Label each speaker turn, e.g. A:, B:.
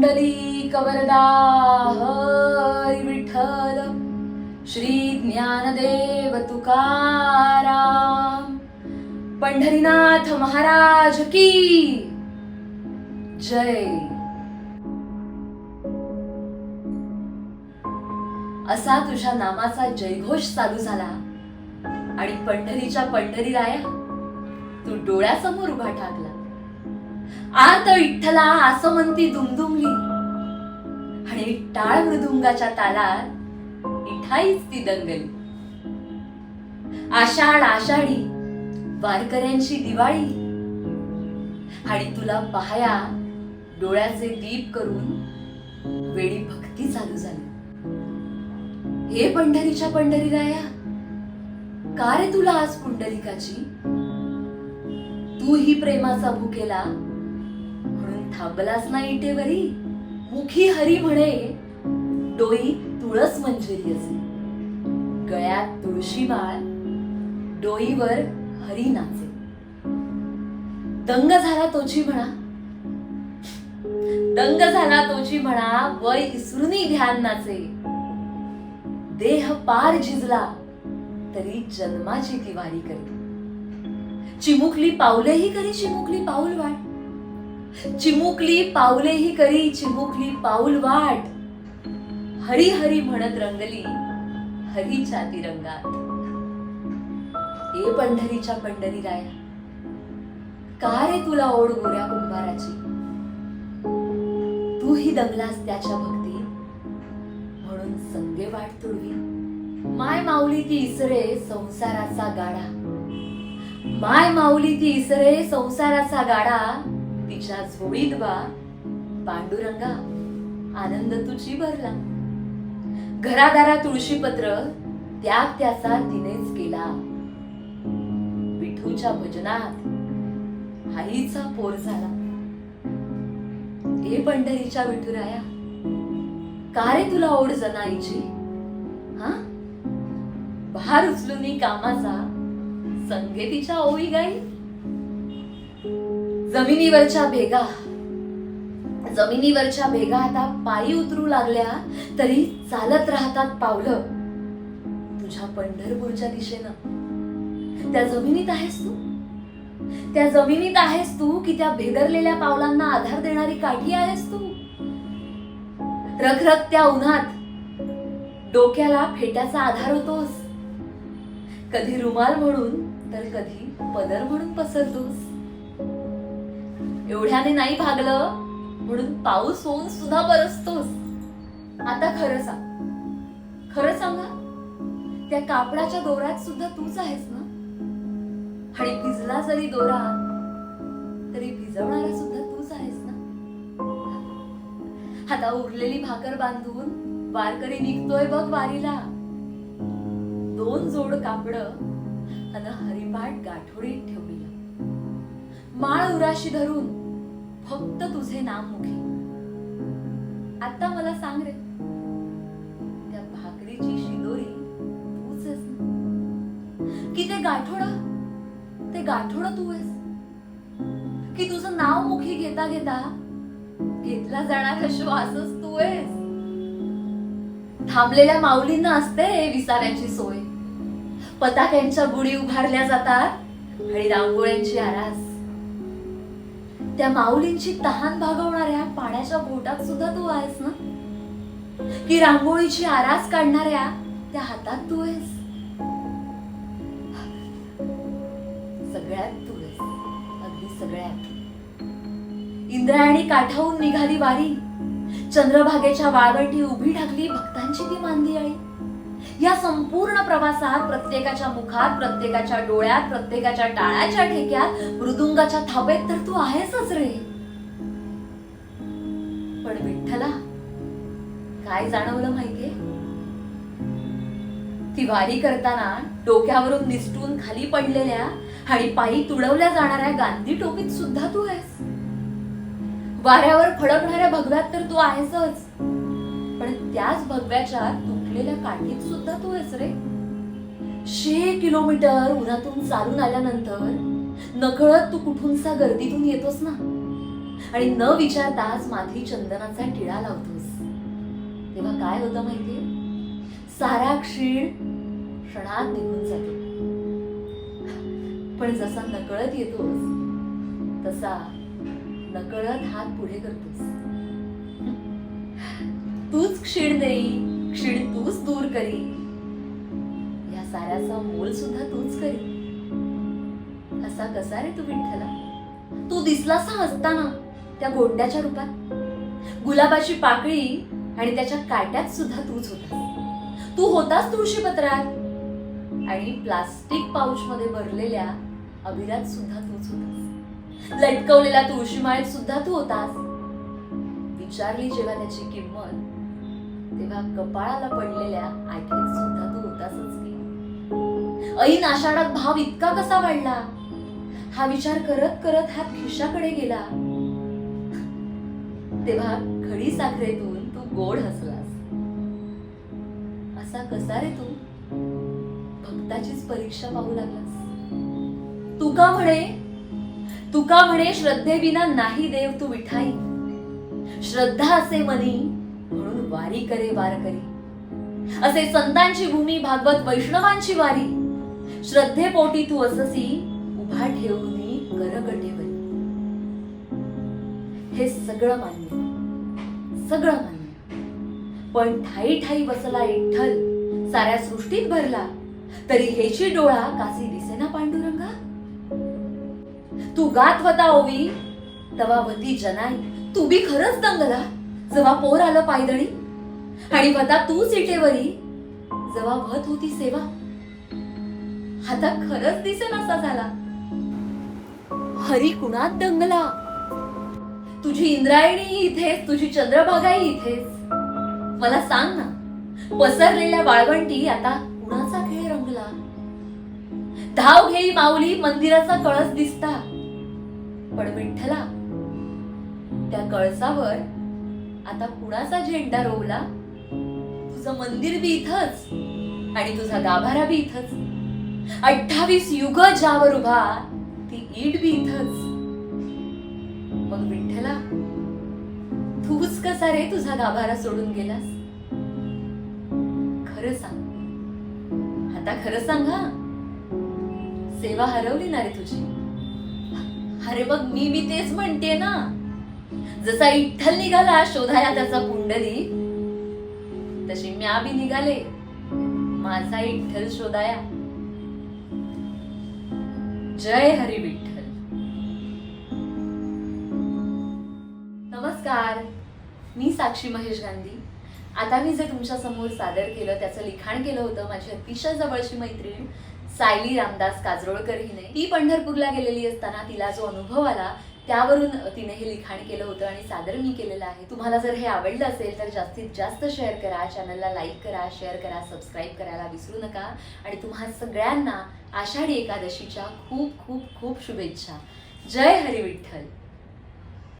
A: पुंडली कवरदा हरी विठ्ठल श्री ज्ञानदेव तुकाराम पंढरीनाथ महाराज की जय। असा तुझ्या नामाचा जयघोष चालू झाला आणि पंढरीच्या पंढरी राया तू डोळ्यासमोर उभा ठाकला. आत विठ्ठला असं म्हणती दुमदुमली. आणि टाळ मृदुंगाच्या तालात इठाईच ती दंगली. आषाढ आषाढी वारकऱ्यांची दिवाळी. आणि तुला पाहया डोळ्याचे दीप करून वेळी भक्ती चालू झाली. हे पंढरीच्या पंढरी राया का रे तुला आज पुंडलिकाची? तू ही प्रेमाचा भुकेला थांबलास ना इटेवरी मुखी हरी म्हणे डोई तुळस मंजिरी असे. गळ्यात तुळशी माळ डोईवर हरी नाचे. दंग झाला तोची म्हणा. दंग झाला तोची म्हणा वय इसरुनी ध्यान नाचे. देह पार झिजला तरी जन्माची ती वारी करी. चिमुकली पावलेही करी चिमुकली पाऊल वाट चिमुकली पाऊलेही करी चिमुकली पाऊल वाट. हरी हरी म्हणत रंगली हरी छाती रंगात. ए पंढरीच्या पंढरी राया का रे तुला ओढ गोऱ्या कुंभाराची? तू ही दंगलास त्याच्या भक्ती म्हणून संगे वाट तुडवी. माय माऊली ती इसरे संसाराचा गाडा. माय माऊली ती इसरे संसाराचा गाडा तिच्या झोळीत बा. पांडुरंगा आनंद तुझी भरला. घरादारा तुळशीपत्र त्याग त्याचा तिनेच केला. विठूच्या भजनात आईचा पोर झाला. ए पंढरीच्या विठुराया का रे तुला ओढ जनाईची? हा? भार उचलून कामाचा संगीतीच्या ओळी गाई? जमिनीवरच्या भेगा. जमिनीवरच्या भेगा आता पायी उतरू लागल्या तरी चालत राहतात पावलं. तुझ्या पंढरपूरच्या दिशेनं. त्या जमिनीत आहेस तू? त्या जमिनीत आहेस तू की त्या भेदरलेल्या पावलांना आधार देणारी काठी आहेस तू? रखरखत्या उन्हात डोक्याला फेट्याचा आधार होतोस. कधी रुमाल म्हणून तर कधी पदर म्हणून पसरतोस. एवढ्याने नाही भागलं म्हणून पाऊस होऊन सुद्धा बरसतोस. आता खरं सांग. खरं सांगा त्या कापडाच्या दोऱ्यात सुद्धा तूच आहेस ना? आणि भिजला जरी दोरा तरी भिजवणारा सुद्धा तूच आहेस ना? आता उरलेली भाकर बांधून वारकरी निघतोय बघ वारीला. दोन जोड कापड आता हरिपाठ गाठोडीत ठेवली माळ उराशी धरून फक्त तुझे नाम मुखी. आता मला सांग रे. त्या भाकरीची शिदोरी तूच आहेस ना. की ते गाठोड? ते गाठोड तू आहेस. की तुझं नाव मुखी घेता घेता घेतला जाणारा श्वासच तू आहेस. थांबलेल्या माऊलींना असते विसाऱ्याची सोय. पताक्यांच्या गुढी उभारल्या जातात आणि रांगोळ्यांची आरास. त्या माऊलींची तहान भागवणाऱ्या पाण्याच्या घोटात सुद्धा तू आहेस ना? की रांगोळीची आरास काढणाऱ्या त्या हातात तू आहेस? सगळ्यात तू आहेस. अगदी सगळ्यात. इंद्रायणी काठाहून निघाली वारी. चंद्रभागेच्या वाळवंटी उभी ढाकली भक्तांची ती मांदियाळी. या संपूर्ण प्रवासात प्रत्येकाच्या मुखात प्रत्येकाच्या डोळ्यात प्रत्येकाच्या टाळ्याच्या ठेक्यात मृदुंगाच्या थापेत तर तू आहेसच रे. पण विठ्ठला काय जाणवलं माहितीये? ती वारी करताना डोक्यावरून निसटून खाली पडलेल्या आणि पायी तुडवल्या जाणाऱ्या गांधी टोपीत सुद्धा तू आहेस. वाऱ्यावर फडकणाऱ्या भगव्यात तर तू आहेसच. पण त्याच भगव्याच्या तुटलेल्या काठीत सुद्धा तू आहेस रे. शे किलोमीटर उन्हातून चालून आल्यानंतर नकळत तू कुठूनसा गर्दीतून येतोस ना? आणि न विचारताच माथी चंदनाचा टिळा लावतोस. तेव्हा काय होतं माहितीये? सारा क्षीण क्षणात निघून जातो. पण जसा नकळत येतोस तसा नकळत हात पुढे करतोस. तूच क्षीण देई क्षीण तूच दूर करी. या साऱ्याचा मोल सुद्धा तूच करी. असा कसा रे तू विठ्ठला? तू दिसलासा असताना त्या गोंड्याच्या रूपात? गुलाबाची पाकळी आणि त्याच्या काट्यात सुद्धा तूच होता तू होतास तुळशीपत्रात. आणि प्लास्टिक पाऊच मध्ये भरलेल्या अभिरात सुद्धा तूच होतास. लटकवलेल्या तुळशीमाळेत सुद्धा तू होतास. विचारली जेव्हा त्याची किंमत तेव्हा कपाळाला पडलेल्या आठवीत सुद्धा तू होतासच की ऐन आषाढात भाव इतका कसा वाढला? हा विचार करत करत हात खिशाकडे गेला. तेव्हा खडी साखरेतून तू गोड हसलास. असा कसा रे तू? भक्ताचीच परीक्षा पाहू लागलास. तुका म्हणे तुका म्हणे श्रद्धेविना नाही देव तू विठाई. श्रद्धा असे मनी वारी करे वारकरी असे संतांची भूमी भागवत वैष्णवांची वारी. श्रद्धेपोटी तू अससी उभा ठेवून करगटेवरी हे सगळं मान्य सगळं मान्य. पण ठाई ठाई बसला एकठल साऱ्या सृष्टीत भरला तरी हेची डोळा कासी दिसेना पांडुरंगा? तू गात होता ओवी तवा वती जनाई तू बी खरंच दंगला जेव्हा पोर आलं पायदळी? आणि वता तू सिटेवरी जेव्हा वत होती सेवा आता खरंच दिसेनासा झाला. हरी कुणात दंगला? तुझी इंद्रायणी इथेच तुझी चंद्रभागाही इथेच. मला सांग ना पसरलेल्या वाळवंटी आता कुणाचा खेळ रंगला? धाव घेई माऊली मंदिराचा कळस दिसता. पण विठ्ठला त्या कळसावर आता कुणाचा झेंडा रोवला? तुझं मंदिर बी इथंच. आणि तुझा गाभारा बी इथंच. अठ्ठावीस युग ज्यावर उभा ती ईट बी इथंच. मग विठ्ठला तूच कसा रे तुझा गाभारा सोडून गेलास? खरं सांग. आता खरं सांग हा. सेवा हरवली ना रे तुझी. अरे मग मी मी तेच म्हणते ना. जसा इठ्ठल निघाला शोधाया त्याचा पुंडली तशी म्या बी निघाले. माझा विठ्ठल शोधाया. जय हरी विठ्ठल. नमस्कार. मी साक्षी महेश गांधी. आता मी जे तुमच्यासमोर सादर केलं त्याचं लिखाण केलं होतं माझी अतिशय जवळची मैत्रीण सायली रामदास काजरोळकर हिने. ती पंढरपूरला गेलेली असताना तिला जो अनुभव आला त्यावरून तिने हे लिखाण केलं होतं आणि सादर मी केलेलं आहे. तुम्हाला जर हे आवडलं असेल तर जास्तीत जास्त शेअर करा. चॅनलला लाईक करा शेअर करा सबस्क्राईब करायला विसरू नका. आणि तुम्हा सगळ्यांना आषाढी एकादशीच्या खूप खूप खूप शुभेच्छा. जय हरी विठ्ठल.